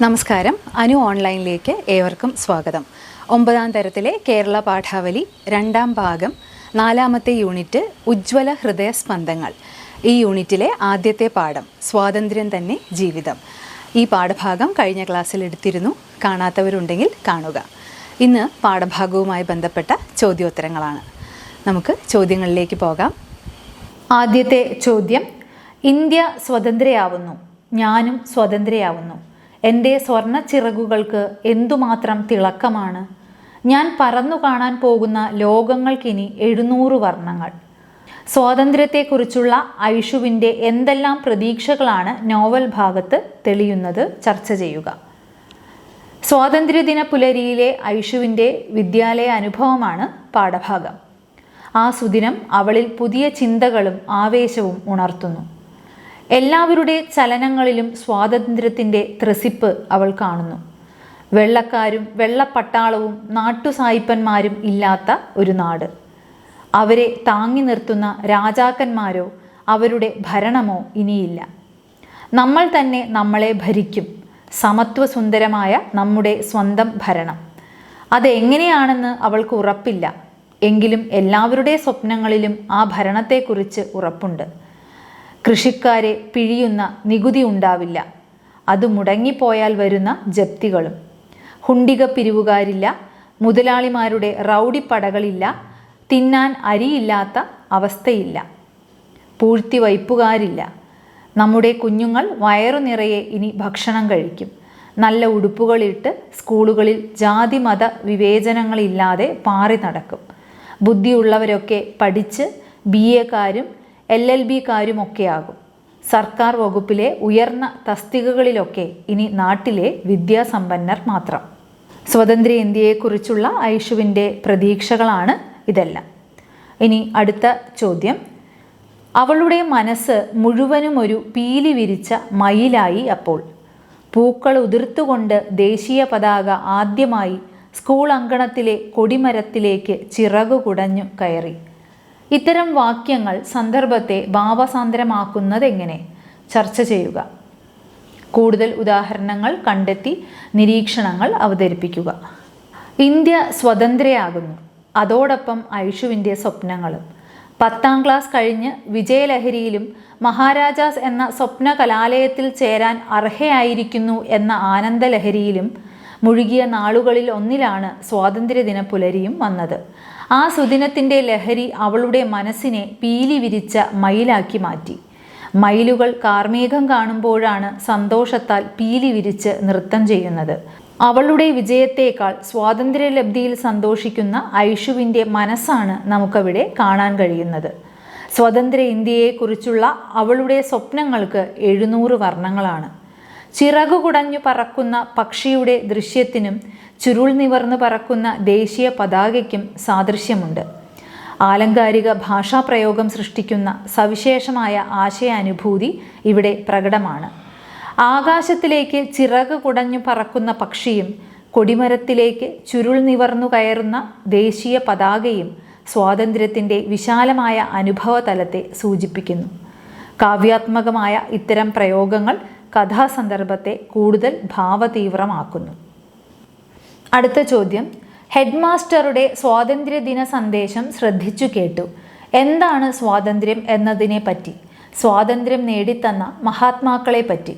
നമസ്കാരം. അനു ഓൺലൈനിലേക്ക് ഏവർക്കും സ്വാഗതം. ഒമ്പതാം തരത്തിലെ കേരള പാഠാവലി രണ്ടാം ഭാഗം നാലാമത്തെ യൂണിറ്റ് ഉജ്ജ്വല ഹൃദയ സ്പന്ദങ്ങൾ. ഈ യൂണിറ്റിലെ ആദ്യത്തെ പാഠം സ്വാതന്ത്ര്യം തന്നെ ജീവിതം. ഈ പാഠഭാഗം കഴിഞ്ഞ ക്ലാസ്സിൽ എടുത്തിരുന്നു. കാണാത്തവരുണ്ടെങ്കിൽ കാണുക. ഇന്ന് പാഠഭാഗവുമായി ബന്ധപ്പെട്ട ചോദ്യോത്തരങ്ങളാണ്. നമുക്ക് ചോദ്യങ്ങളിലേക്ക് പോകാം. ആദ്യത്തെ ചോദ്യം ഇന്ത്യ സ്വതന്ത്രയാവുന്നു ഞാനും സ്വതന്ത്രയാവുന്നു. എന്റെ സ്വർണ ചിറകുകൾക്ക് എന്തുമാത്രം തിളക്കമാണ്. ഞാൻ പറന്നു കാണാൻ പോകുന്ന ലോകങ്ങൾക്കിനി എഴുന്നൂറ് വർണങ്ങൾ. സ്വാതന്ത്ര്യത്തെക്കുറിച്ചുള്ള ഐഷുവിന്റെ എന്തെല്ലാം പ്രതീക്ഷകളാണ് നോവൽ ഭാഗത്ത് തെളിയുന്നത് ചർച്ച ചെയ്യുക. സ്വാതന്ത്ര്യദിന പുലരിയിലെ ഐഷുവിന്റെ വിദ്യാലയ അനുഭവമാണ് പാഠഭാഗം. ആ സുദിനം അവളിൽ പുതിയ ചിന്തകളും ആവേശവും ഉണർത്തുന്നു. എല്ലാവരുടെ ചലനങ്ങളിലും സ്വാതന്ത്ര്യത്തിന്റെ ത്രസിപ്പ് അവൾ കാണുന്നു. വെള്ളക്കാരും വെള്ളപ്പട്ടാളവും നാട്ടുസായിപ്പന്മാരും ഇല്ലാത്ത ഒരു നാട്. അവരെ താങ്ങി നിർത്തുന്ന രാജാക്കന്മാരോ അവരുടെ ഭരണമോ ഇനിയില്ല. നമ്മൾ തന്നെ നമ്മളെ ഭരിക്കും. സമത്വസുന്ദരമായ നമ്മുടെ സ്വന്തം ഭരണം. അതെങ്ങനെയാണെന്ന് അവൾക്ക് ഉറപ്പില്ല. എങ്കിലും എല്ലാവരുടെ സ്വപ്നങ്ങളിലും ആ ഭരണത്തെക്കുറിച്ച് ഉറപ്പുണ്ട്. കൃഷിക്കാരെ പിഴിയുന്ന നികുതി ഉണ്ടാവില്ല. അത് മുടങ്ങിപ്പോയാൽ വരുന്ന ജപ്തികളും. ഹുണ്ടിക പിരിവുകാരില്ല മുതലാളിമാരുടെ റൗഡി പടകളില്ല തിന്നാൻ അരിയില്ലാത്ത അവസ്ഥയില്ല. പൂഴ്ത്തി വയ്പ്പുകാരില്ല നമ്മുടെ കുഞ്ഞുങ്ങൾ വയറു നിറയെ ഇനി ഭക്ഷണം കഴിക്കും. നല്ല ഉടുപ്പുകളിട്ട് സ്കൂളുകളിൽ ജാതി മത വിവേചനങ്ങളില്ലാതെ പാറി നടക്കും. ബുദ്ധിയുള്ളവരൊക്കെ പഠിച്ച് ബി എക്കാരും എൽ എൽ ബിക്കാരുമൊക്കെയാകും സർക്കാർ വകുപ്പിലെ ഉയർന്ന തസ്തികകളിലൊക്കെ ഇനി നാട്ടിലെ വിദ്യാസമ്പന്നർ മാത്രം. സ്വതന്ത്ര ഇന്ത്യയെക്കുറിച്ചുള്ള ഐഷുവിന്റെ പ്രതീക്ഷകളാണ് ഇതെല്ലാം. ഇനി അടുത്ത ചോദ്യം. അവളുടെ മനസ്സ് മുഴുവനും ഒരു പീലി വിരിച്ച മയിലായി അപ്പോൾ. പൂക്കൾ ഉതിർത്തുകൊണ്ട് ദേശീയ പതാക ആദ്യമായി സ്കൂൾ അങ്കണത്തിലെ കൊടിമരത്തിലേക്ക് ചിറകു കുടഞ്ഞു കയറി. ഇത്തരം വാക്യങ്ങൾ സന്ദർഭത്തെ ഭാവസാന്ദ്രമാക്കുന്നതെങ്ങനെ? ചർച്ച ചെയ്യുക. കൂടുതൽ ഉദാഹരണങ്ങൾ കണ്ടെത്തി നിരീക്ഷണങ്ങൾ അവതരിപ്പിക്കുക. ഇന്ത്യ സ്വതന്ത്രയാകുന്നു. അതോടൊപ്പം ഐഷുവിന്റെ സ്വപ്നങ്ങളും. പത്താം ക്ലാസ് കഴിഞ്ഞ് വിജയലഹരിയിലും മഹാരാജാസ് എന്ന സ്വപ്ന കലാലയത്തിൽ ചേരാൻ അർഹയായിരിക്കുന്നു എന്ന ആനന്ദലഹരിയിലും മുഴുകിയ നാളുകളിൽ ഒന്നിലാണ് സ്വാതന്ത്ര്യദിന പുലരിയും വന്നത്. ആ സുദിനത്തിന്റെ ലഹരി അവളുടെ മനസ്സിനെ പീലി വിരിച്ച മയിലാക്കി മാറ്റി. മയിലുകൾ കാർമേഘം കാണുമ്പോഴാണ് സന്തോഷത്താൽ പീലി വിരിച്ച് നൃത്തം ചെയ്യുന്നത്. അവളുടെ വിജയത്തേക്കാൾ സ്വാതന്ത്ര്യലബ്ധിയിൽ സന്തോഷിക്കുന്ന ഐഷുവിന്റെ മനസ്സാണ് നമുക്കവിടെ കാണാൻ കഴിയുന്നത്. സ്വതന്ത്ര ഇന്ത്യയെക്കുറിച്ചുള്ള അവളുടെ സ്വപ്നങ്ങൾക്ക് എഴുന്നൂറ് വർണങ്ങളാണ്. ചിറകു കുടഞ്ഞു പറക്കുന്ന പക്ഷിയുടെ ദൃശ്യത്തിനും ചുരുൾ നിവർന്നു പറക്കുന്ന ദേശീയ പതാകയ്ക്കും സാദൃശ്യമുണ്ട്. ആലങ്കാരിക ഭാഷാപ്രയോഗം സൃഷ്ടിക്കുന്ന സവിശേഷമായ ആശയാനുഭൂതി ഇവിടെ പ്രകടമാണ്. ആകാശത്തിലേക്ക് ചിറക് കുടഞ്ഞു പറക്കുന്ന പക്ഷിയും കൊടിമരത്തിലേക്ക് ചുരുൾ നിവർന്നു കയറുന്ന ദേശീയ പതാകയും സ്വാതന്ത്ര്യത്തിന്റെ വിശാലമായ അനുഭവതലത്തെ സൂചിപ്പിക്കുന്നു. കാവ്യാത്മകമായ ഇത്തരം പ്രയോഗങ്ങൾ കഥാസന്ദർഭത്തെ കൂടുതൽ ഭാവതീവ്രമാക്കുന്നു. അടുത്ത ചോദ്യം. ഹെഡ്മാസ്റ്ററുടെ സ്വാതന്ത്ര്യദിന സന്ദേശം ശ്രദ്ധിച്ചു കേട്ടു. എന്താണ് സ്വാതന്ത്ര്യം എന്നതിനെ പറ്റി? സ്വാതന്ത്ര്യം നേടിത്തന്ന മഹാത്മാക്കളെ പറ്റി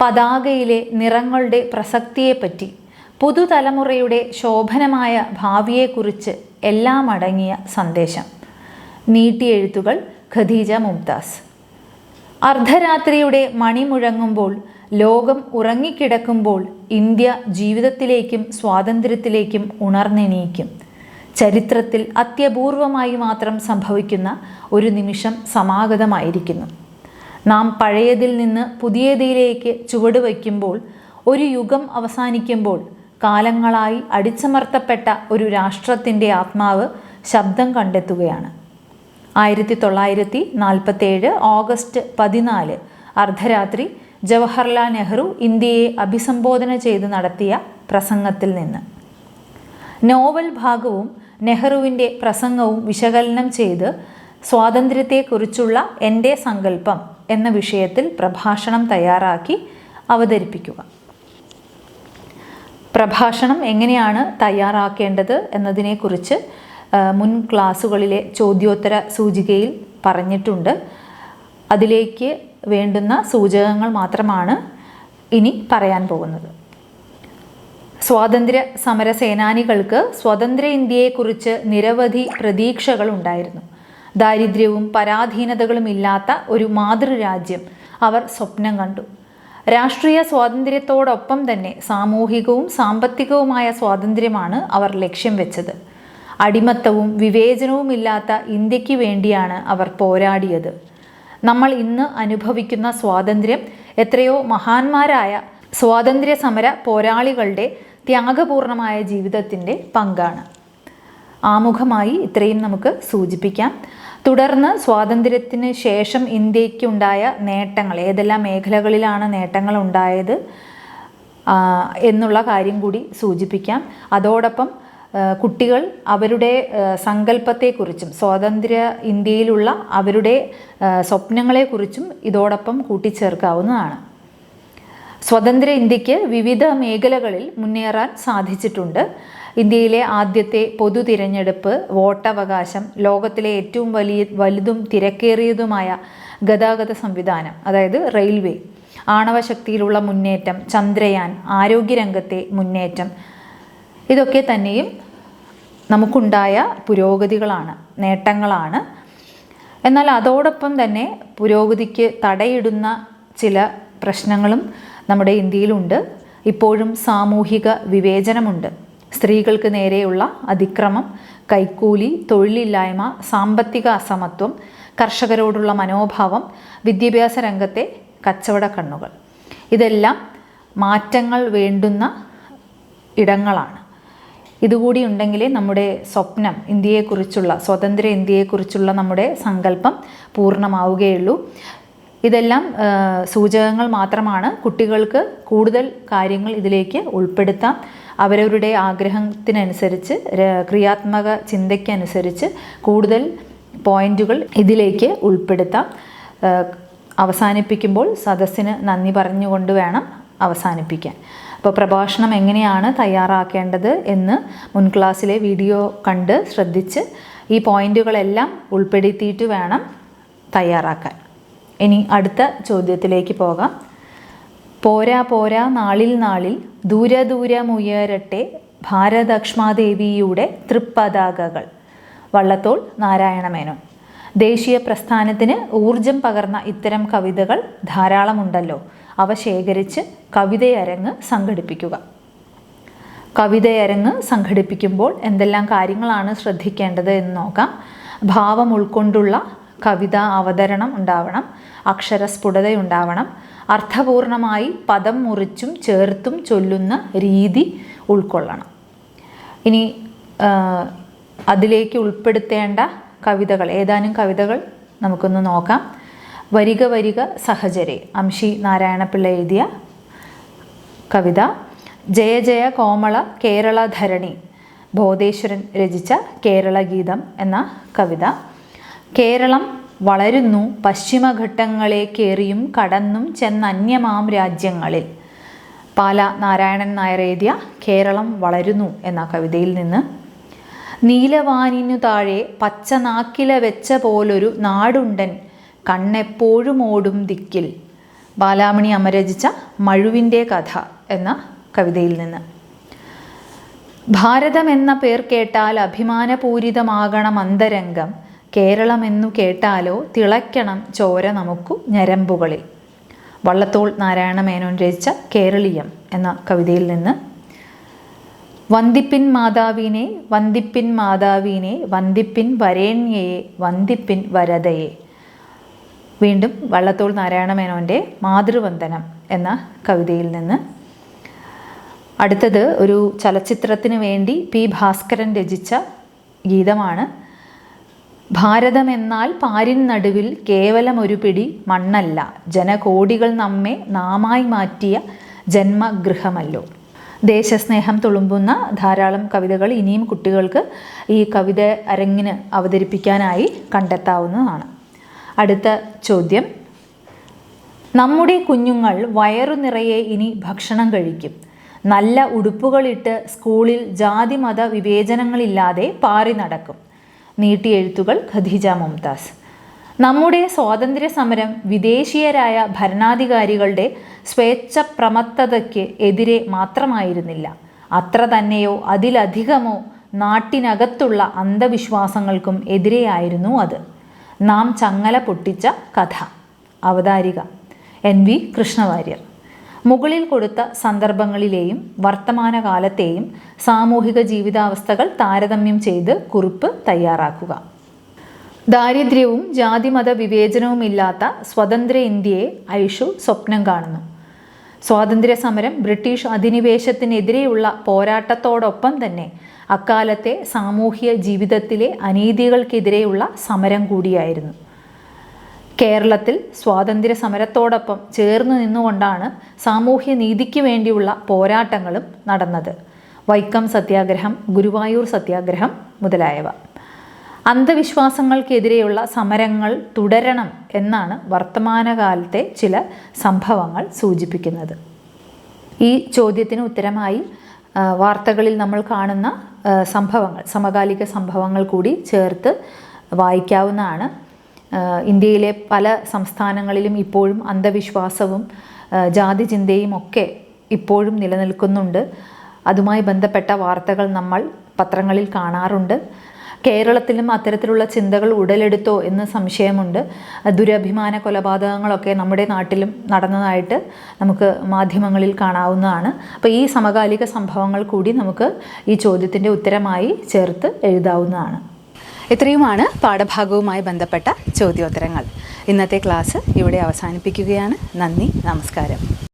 പതാകയിലെ നിറങ്ങളുടെ പ്രസക്തിയെപ്പറ്റി. പുതുതലമുറയുടെ ശോഭനമായ ഭാവിയെക്കുറിച്ച് എല്ലാം അടങ്ങിയ സന്ദേശം. നീട്ടിയെഴുത്തുകൾ ഖദീജ മുംതാസ്. അർദ്ധരാത്രിയുടെ മണി മുഴങ്ങുമ്പോൾ ലോകം ഉറങ്ങിക്കിടക്കുമ്പോൾ ഇന്ത്യ ജീവിതത്തിലേക്കും സ്വാതന്ത്ര്യത്തിലേക്കും ഉണർന്നെണീക്കും. ചരിത്രത്തിൽ അത്യപൂർവമായി മാത്രം സംഭവിക്കുന്ന ഒരു നിമിഷം സമാഗതമായിരിക്കുന്നു. നാം പഴയതിൽ നിന്ന് പുതിയതിലേക്ക് ചുവടുവയ്ക്കുമ്പോൾ ഒരു യുഗം അവസാനിക്കുമ്പോൾ കാലങ്ങളായി അടിച്ചമർത്തപ്പെട്ട ഒരു രാഷ്ട്രത്തിന്റെ ആത്മാവ് ശബ്ദം കണ്ടെത്തുകയാണ്. ആയിരത്തി തൊള്ളായിരത്തി നാൽപ്പത്തേഴ് ഓഗസ്റ്റ് പതിനാല് അർദ്ധരാത്രി ജവഹർലാൽ നെഹ്റു ഇന്ത്യയെ അഭിസംബോധന ചെയ്ത് നടത്തിയ പ്രസംഗത്തിൽ നിന്ന്. നോവൽ ഭാഗവും നെഹ്റുവിന്റെ പ്രസംഗവും വിശകലനം ചെയ്ത് സ്വാതന്ത്ര്യത്തെക്കുറിച്ചുള്ള എന്റെ സങ്കല്പം എന്ന വിഷയത്തിൽ പ്രഭാഷണം തയ്യാറാക്കി അവതരിപ്പിക്കുക. പ്രഭാഷണം എങ്ങനെയാണ് തയ്യാറാക്കേണ്ടത് എന്നതിനെക്കുറിച്ച് മുൻ ക്ലാസ്സുകളിലെ ചോദ്യോത്തര സൂചികയിൽ പറഞ്ഞിട്ടുണ്ട്. അതിലേക്ക് വേണ്ടുന്ന സൂചകങ്ങൾ മാത്രമാണ് ഇനി പറയാൻ പോകുന്നത്. സ്വാതന്ത്ര്യ സമര സേനാനികൾക്ക് സ്വതന്ത്ര ഇന്ത്യയെക്കുറിച്ച് നിരവധി പ്രതീക്ഷകൾ ഉണ്ടായിരുന്നു. ദാരിദ്ര്യവും പരാധീനതകളും ഇല്ലാത്ത ഒരു മാതൃരാജ്യം അവർ സ്വപ്നം കണ്ടു. രാഷ്ട്രീയ സ്വാതന്ത്ര്യത്തോടൊപ്പം തന്നെ സാമൂഹികവും സാമ്പത്തികവുമായ സ്വാതന്ത്ര്യമാണ് അവർ ലക്ഷ്യം വെച്ചത്. അടിമത്തവും വിവേചനവുമില്ലാത്ത ഇന്ത്യയ്ക്ക് വേണ്ടിയാണ് അവർ പോരാടിയത്. നമ്മൾ ഇന്ന് അനുഭവിക്കുന്ന സ്വാതന്ത്ര്യം എത്രയോ മഹാന്മാരായ സ്വാതന്ത്ര്യ സമര പോരാളികളുടെ ത്യാഗപൂർണമായ ജീവിതത്തിന്റെ പങ്കാണ്. ആമുഖമായി ഇത്രയും നമുക്ക് സൂചിപ്പിക്കാം. തുടർന്ന് സ്വാതന്ത്ര്യത്തിന് ശേഷം ഇന്ത്യക്കുണ്ടായ നേട്ടങ്ങൾ ഏതെല്ലാം മേഖലകളിലാണ് നേട്ടങ്ങൾ ഉണ്ടായത് എന്നുള്ള കാര്യം കൂടി സൂചിപ്പിക്കാം. അതോടൊപ്പം കുട്ടികൾ അവരുടെ സങ്കല്പത്തെക്കുറിച്ചും സ്വാതന്ത്ര്യ ഇന്ത്യയിലുള്ള അവരുടെ സ്വപ്നങ്ങളെക്കുറിച്ചും ഇതോടൊപ്പം കൂട്ടിച്ചേർക്കാവുന്നതാണ്. സ്വതന്ത്ര ഇന്ത്യയ്ക്ക് വിവിധ മേഖലകളിൽ മുന്നേറാൻ സാധിച്ചിട്ടുണ്ട്. ഇന്ത്യയിലെ ആദ്യത്തെ പൊതു തിരഞ്ഞെടുപ്പ് വോട്ടവകാശം ലോകത്തിലെ ഏറ്റവും വലിയ വലുതും തിരക്കേറിയതുമായ ഗതാഗത സംവിധാനം അതായത് റെയിൽവേ ആണവശക്തിയിലുള്ള മുന്നേറ്റം ചന്ദ്രയാൻ ആരോഗ്യരംഗത്തെ മുന്നേറ്റം ഇതൊക്കെ തന്നെയും നമുക്കുണ്ടായ പുരോഗതികളാണ് നേട്ടങ്ങളാണ്. എന്നാൽ അതോടൊപ്പം തന്നെ പുരോഗതിക്ക് തടയിടുന്ന ചില പ്രശ്നങ്ങളും നമ്മുടെ ഇന്ത്യയിലുണ്ട്. ഇപ്പോഴും സാമൂഹിക വിവേചനമുണ്ട്. സ്ത്രീകൾക്ക് നേരെയുള്ള അതിക്രമം കൈക്കൂലി തൊഴിലില്ലായ്മ സാമ്പത്തിക അസമത്വം കർഷകരോടുള്ള മനോഭാവം വിദ്യാഭ്യാസ രംഗത്തെ കച്ചവട കണ്ണുകൾ. ഇതെല്ലാം മാറ്റങ്ങൾ വേണ്ടുന്ന ഇടങ്ങളാണ്. ഇതുകൂടി ഉണ്ടെങ്കിലേ നമ്മുടെ സ്വപ്നം ഇന്ത്യയെക്കുറിച്ചുള്ള സ്വതന്ത്ര ഇന്ത്യയെക്കുറിച്ചുള്ള നമ്മുടെ സങ്കല്പം പൂർണമാവുകയുള്ളൂ. ഇതെല്ലാം സൂചകങ്ങൾ മാത്രമാണ്. കുട്ടികൾക്ക് കൂടുതൽ കാര്യങ്ങൾ ഇതിലേക്ക് ഉൾപ്പെടുത്താം. അവരവരുടെ ആഗ്രഹത്തിനനുസരിച്ച് ക്രിയാത്മക ചിന്തയ്ക്കനുസരിച്ച് കൂടുതൽ പോയിന്റുകൾ ഇതിലേക്ക് ഉൾപ്പെടുത്താം. അവസാനിപ്പിക്കുമ്പോൾ സദസ്സിന് നന്ദി പറഞ്ഞുകൊണ്ട് വേണം അവസാനിപ്പിക്കാൻ. അപ്പോൾ പ്രഭാഷണം എങ്ങനെയാണ് തയ്യാറാക്കേണ്ടത് എന്ന് മുൻ ക്ലാസ്സിലെ വീഡിയോ കണ്ട് ശ്രദ്ധിച്ച് ഈ പോയിന്റുകളെല്ലാം ഉൾപ്പെടുത്തിയിട്ട് വേണം തയ്യാറാക്കാൻ. ഇനി അടുത്ത ചോദ്യത്തിലേക്ക് പോകാം. പോരാ പോരാ നാളിൽ നാളിൽ ദൂര ദൂരമുയരട്ടെ ഭാരതക്ഷ്മാദേവിയുടെ തൃപ്പതാകകൾ. വള്ളത്തോൾ നാരായണമേനോൻ. ദേശീയ പ്രസ്ഥാനത്തിന് ഊർജം പകർന്ന ഇത്തരം കവിതകൾ ധാരാളമുണ്ടല്ലോ. അവ ശേഖരിച്ച് കവിതയരങ്ങ് സംഘടിപ്പിക്കുക. കവിതയരങ്ങ് സംഘടിപ്പിക്കുമ്പോൾ എന്തെല്ലാം കാര്യങ്ങളാണ് ശ്രദ്ധിക്കേണ്ടത് എന്ന് നോക്കാം. ഭാവം ഉൾക്കൊണ്ടുള്ള കവിതാ അവതരണം ഉണ്ടാവണം. അക്ഷരസ്ഫുടത ഉണ്ടാവണം അർത്ഥപൂർണമായി പദം മുറിച്ചും ചേർത്തും ചൊല്ലുന്ന രീതി ഉൾക്കൊള്ളണം. ഇനി അതിലേക്ക് ഉൾപ്പെടുത്തേണ്ട കവിതകൾ ഏതാനും കവിതകൾ നമുക്കൊന്ന് നോക്കാം. വരിക വരിക സഹചരെ. അംഷി നാരായണപിള്ള എഴുതിയ കവിത. ജയ ജയ കോമള കേരള ധരണി. ബോധേശ്വരൻ രചിച്ച കേരള ഗീതം എന്ന കവിത. കേരളം വളരുന്നു പശ്ചിമഘട്ടങ്ങളെ കേറിയും കടന്നും ചെന്നന്യമാം രാജ്യങ്ങളിൽ. പാല നാരായണൻ നായർ എഴുതിയ കേരളം വളരുന്നു എന്ന കവിതയിൽ നിന്ന്. നീലവാനിനു താഴെ പച്ചനാക്കില വെച്ച പോലൊരു നാടുണ്ടൻ കണ്ണെപ്പോഴും ഓടും ദിക്കിൽ. ബാലാമണി അമ്മ രചിച്ച മഴുവിന്റെ കഥ എന്ന കവിതയിൽ നിന്ന്. ഭാരതം എന്ന പേർ കേട്ടാൽ അഭിമാനപൂരിതമാകണം അന്തരംഗം. കേരളം എന്നു കേട്ടാലോ തിളയ്ക്കണം ചോര നമുക്കു ഞരമ്പുകളിൽ. വള്ളത്തോൾ നാരായണ മേനോൻ രചിച്ച കേരളീയം എന്ന കവിതയിൽ നിന്ന്. വന്ദിപ്പിൻ മാതാവിനെ വന്ദിപ്പിൻ മാതാവിനെ വന്ദിപ്പിൻ വരേണ്യയെ വന്ദിപ്പിൻ വരദയെ വീണ്ടും വള്ളത്തോൾ നാരായണ മേനോന്റെ മാതൃവന്ദനം എന്ന കവിതയിൽ നിന്ന്. അടുത്തത് ഒരു ചലച്ചിത്രത്തിന് വേണ്ടി പി ഭാസ്കരൻ രചിച്ച ഗീതമാണ്. ഭാരതമെന്നാൽ പാരിൻ നടുവിൽ കേവലം ഒരു പിടി മണ്ണല്ല ജനകോടികൾ നമ്മെ നാമായി മാറ്റിയ ജന്മഗൃഹമല്ലോ. ദേശസ്നേഹം തുളുമ്പുന്ന ധാരാളം കവിതകൾ ഇനിയും കുട്ടികൾക്ക് ഈ കവിത അരങ്ങിന് അവതരിപ്പിക്കാനായി കണ്ടെത്താവുന്നതാണ്. അടുത്ത ചോദ്യം. നമ്മുടെ കുഞ്ഞുങ്ങൾ വയറു നിറയെ ഇനി ഭക്ഷണം കഴിക്കും. നല്ല ഉടുപ്പുകളിട്ട് സ്കൂളിൽ ജാതി മത വിവേചനങ്ങളില്ലാതെ പാറി നടക്കും. നീട്ടിയെഴുത്തുകൾ ഖദീജ മുംതാസ്. നമ്മുടെ സ്വാതന്ത്ര്യ സമരം വിദേശീയരായ ഭരണാധികാരികളുടെ സ്വേച്ഛപ്രമത്തതയ്ക്ക് എതിരെ മാത്രമായിരുന്നില്ല. അത്ര തന്നെയോ അതിലധികമോ നാട്ടിനകത്തുള്ള അന്ധവിശ്വാസങ്ങൾക്കും എതിരെയായിരുന്നു അത്. നാം ചങ്ങല പൊട്ടിച്ച കഥ. അവതാരിക. N V Krishna Warrier. മുകളിൽ കൊടുത്ത സന്ദർഭങ്ങളിലെയും വർത്തമാനകാലത്തെയും സാമൂഹിക ജീവിതാവസ്ഥകൾ താരതമ്യം ചെയ്ത് കുറിപ്പ് തയ്യാറാക്കുക. ദാരിദ്ര്യവും ജാതിമത വിവേചനവുമില്ലാത്ത സ്വതന്ത്ര ഇന്ത്യയെ ഐഷു സ്വപ്നം കാണുന്നു. സ്വാതന്ത്ര്യ സമരം ബ്രിട്ടീഷ് അധിനിവേശത്തിനെതിരെയുള്ള പോരാട്ടത്തോടൊപ്പം തന്നെ അക്കാലത്തെ സാമൂഹ്യ ജീവിതത്തിലെ അനീതികൾക്കെതിരെയുള്ള സമരം കൂടിയായിരുന്നു. കേരളത്തിൽ സ്വാതന്ത്ര്യ സമരത്തോടൊപ്പം ചേർന്ന് നിന്നുകൊണ്ടാണ് സാമൂഹ്യ നീതിക്ക് വേണ്ടിയുള്ള പോരാട്ടങ്ങളും നടന്നത്. വൈക്കം സത്യാഗ്രഹം ഗുരുവായൂർ സത്യാഗ്രഹം മുതലായവ. അന്ധവിശ്വാസങ്ങൾക്കെതിരെയുള്ള സമരങ്ങൾ തുടരണം എന്നാണ് വർത്തമാനകാലത്തെ ചില സംഭവങ്ങൾ സൂചിപ്പിക്കുന്നത്. ഈ ചോദ്യത്തിന് ഉത്തരമായി വാർത്തകളിൽ നമ്മൾ കാണുന്ന സംഭവങ്ങൾ സമകാലിക സംഭവങ്ങൾ കൂടി ചേർത്ത് വായിക്കാവുന്നതാണ്. ഇന്ത്യയിലെ പല സംസ്ഥാനങ്ങളിലും ഇപ്പോഴും അന്ധവിശ്വാസവും ജാതി ചിന്തയും ഒക്കെ ഇപ്പോഴും നിലനിൽക്കുന്നുണ്ട്. അതുമായി ബന്ധപ്പെട്ട വാർത്തകൾ നമ്മൾ പത്രങ്ങളിൽ കാണാറുണ്ട്. കേരളത്തിലും അത്തരത്തിലുള്ള ചിന്തകൾ ഉടലെടുത്തോ എന്ന് സംശയമുണ്ട്. ദുരഭിമാന കൊലപാതകങ്ങളൊക്കെ നമ്മുടെ നാട്ടിലും നടന്നതായിട്ട് നമുക്ക് മാധ്യമങ്ങളിൽ കാണാവുന്നതാണ്. അപ്പോൾ ഈ സമകാലിക സംഭവങ്ങൾ കൂടി നമുക്ക് ഈ ചോദ്യത്തിന്റെ ഉത്തരമായി ചേർത്ത് എഴുതാവുന്നതാണ്. ഇത്രയുമാണ് പാഠഭാഗവുമായി ബന്ധപ്പെട്ട ചോദ്യോത്തരങ്ങൾ. ഇന്നത്തെ ക്ലാസ് ഇവിടെ അവസാനിപ്പിക്കുകയാണ്. നന്ദി നമസ്കാരം.